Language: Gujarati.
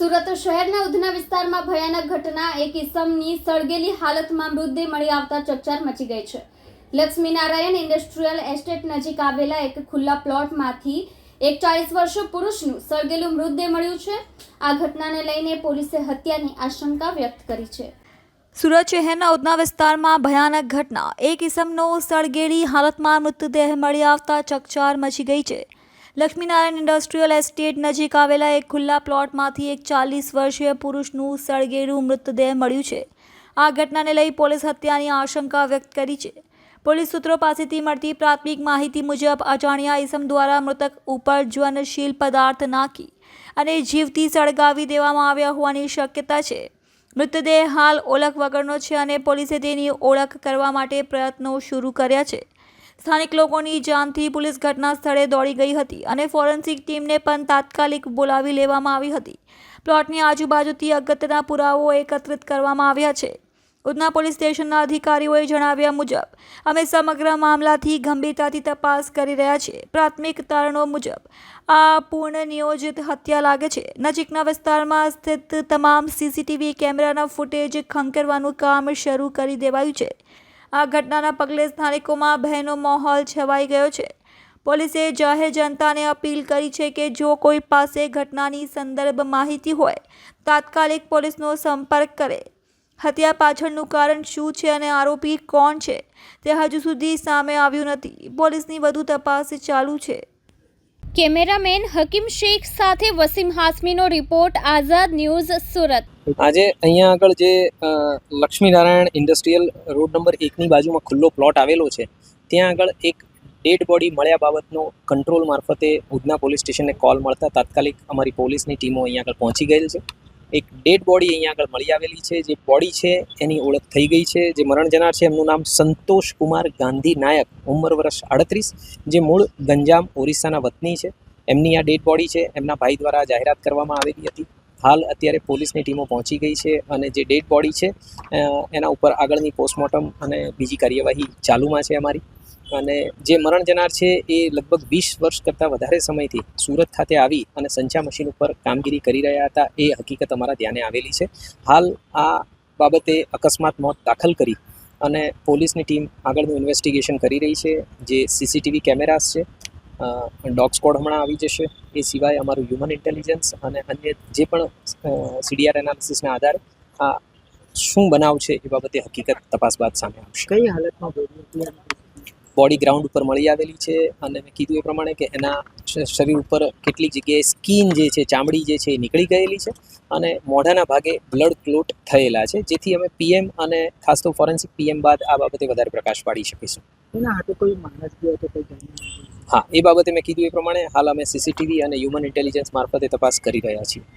સુરત શહેરના ઉધના વિસ્તારમાં ભયાનક ઘટના, એક ઇસમની સળગેલી હાલતમાં મૃતદેહ મળી આવતા ચકચાર મચી ગઈ છે. લક્ષ્મીનારાયણ ઇન્ડસ્ટ્રીયલ એસ્ટેટ નજીક આવેલા એક ખુલ્લા પ્લોટમાંથી એક ચાલીસ વર્ષીય પુરુષનું સળગેલું મૃતદેહ મળ્યું છે. આ ઘટનાને લઈને પોલીસે હત્યાની આશંકા વ્યક્ત કરી છે. સુરત શહેરના ઉધના વિસ્તારમાં ભયાનક ઘટના, એક ઇસમનો સળગેલી હાલતમાં મૃતદેહ મળી આવતા ચકચાર મચી ગઈ છે. લક્ષ્મીનારાયણ ઇન્ડસ્ટ્રીયલ એસ્ટેટ નજીક આવેલા એક ખુલ્લા પ્લોટમાંથી એક ચાલીસ વર્ષીય પુરુષનું સળગેલું મૃતદેહ મળ્યું છે. આ ઘટનાને લઈ પોલીસ હત્યાની આશંકા વ્યક્ત કરી છે. પોલીસ સૂત્રો પાસેથી મળતી પ્રાથમિક માહિતી મુજબ અજાણ્યા ઇસમ દ્વારા મૃતક ઉપર જ્વનશીલ પદાર્થ નાખી અને જીવથી સળગાવી દેવામાં આવ્યા હોવાની શક્યતા છે. મૃતદેહ હાલ ઓળખ વગરનો છે અને પોલીસે તેની ઓળખ કરવા માટે પ્રયત્નો શરૂ કર્યા છે. સ્થાનિક લોકોની જાણથી પોલીસ ઘટના સ્થળે દોડી ગઈ હતી અને ફોરેન્સિક ટીમને પણ તાત્કાલિક બોલાવી લેવામાં આવી હતી. પ્લોટની આજુબાજુથી અગત્યના પુરાવો એકત્રિત કરવામાં આવ્યા છે. ઉધના પોલીસ સ્ટેશનના અધિકારીઓએ જણાવ્યા મુજબ, અમે સમગ્ર મામલાથી ગંભીરતાથી તપાસ કરી રહ્યા છીએ. પ્રાથમિક તારણો મુજબ, આ પૂર્ણ નિયોજિત હત્યા લાગે છે. નજીકના વિસ્તારમાં સ્થિત તમામ સીસીટીવી કેમેરાના ફૂટેજ ખંકેરવાનું કામ શરૂ કરી દેવાયું છે. આ ઘટનાના પગલે સ્થાનિકોમાં ભયનો માહોલ છવાઈ ગયો છે. પોલીસે જાહેર જનતાને અપીલ કરી છે કે જો કોઈ પાસે ઘટનાની સંદર્ભ માહિતી હોય, તાત્કાલિક પોલીસનો સંપર્ક કરે. હત્યા પાછળનું કારણ શું છે અને આરોપી કોણ છે, તે હજુ સુધી સામે આવ્યું નથી. પોલીસની વધુ તપાસ ચાલુ છે. કેમેરામેન હકીમ શેખ સાથે વસીમ હાસમીનો રિપોર્ટ, આઝાદ ન્યૂઝ, સુરત. આજે અહીંયા આગળ જે લક્ષ્મીનારાયણ ઇન્ડસ્ટ્રીયલ રોડ નંબર એકની બાજુમાં ખુલ્લો પ્લોટ આવેલો છે, ત્યાં આગળ એક ડેડ બોડી મળ્યા બાબતનો કંટ્રોલ મારફતે ઉધના પોલીસ સ્ટેશનને કોલ મળતા તાત્કાલિક અમારી પોલીસની ટીમો અહીંયા આગળ પહોંચી ગયેલ છે. એક ડેડ બોડી અહીંયા આગળ મળી આવેલી છે. જે બોડી છે એની ઓળખ થઈ ગઈ છે. જે મરણ જનાર છે એમનું નામ સંતોષ કુમાર ગાંધી નાયક, ઉંમર વર્ષ આડત્રીસ. જે મૂળ ગંજામ ઓરિસ્સાના વતની છે. એમની આ ડેડ બોડી છે. એમના ભાઈ દ્વારા જાહેરાત કરવામાં આવેલી હતી. હાલ અત્યારે પોલીસની ટીમો પહોંચી ગઈ છે અને જે ડેડ બોડી છે એના ઉપર આગળની પોસ્ટમોર્ટમ અને બીજી કાર્યવાહી ચાલુમાં છે અમારી. અને જે મરણ જનાર છે, એ લગભગ વીસ વર્ષ કરતાં વધારે સમયથી સુરત ખાતે આવી અને સંચા મશીન ઉપર કામગીરી કરી રહ્યા હતા, એ હકીકત અમારા ધ્યાને આવેલી છે. હાલ આ બાબતે અકસ્માત મોત દાખલ કરી અને પોલીસની ટીમ આગળનું ઇન્વેસ્ટિગેશન કરી રહી છે, જે સીસીટીવી કેમેરાસ છે. ડોગ સ્કોડ હમણાં આવી જશે. એ સિવાય અમારું હ્યુમન ઇન્ટેલિજન્સ અને અન્ય જે પણ સીડીઆર એનાલિસિસના આધારે આ શું બનાવ છે એ બાબતે હકીકત તપાસ બાદ સામે આવશે. કઈ હાલતમાં બોડી ગ્રાઉન્ડ ઉપર મળી આવેલી છે. અને મેં કીધું એ પ્રમાણે કે એના શરીર ઉપર કેટલીક જગ્યાએ સ્કીન જે છે ચામડી જે છે એ નીકળી ગયેલી છે. અને મોઢાના ભાગે બ્લડ ક્લોટ થયેલા છે જેથી અમે પીએમ અને ખાસ તો ફોરેન્સિક પીએમ બાદ આ બાબતે વધારે પ્રકાશ પાડી શકીશું. હા એ બાબતે મેં કીધું એ પ્રમાણે હાલ અમે સીસીટીવી અને હ્યુમન ઇન્ટેલિજન્સ મારફતે તપાસ કરી રહ્યા છીએ.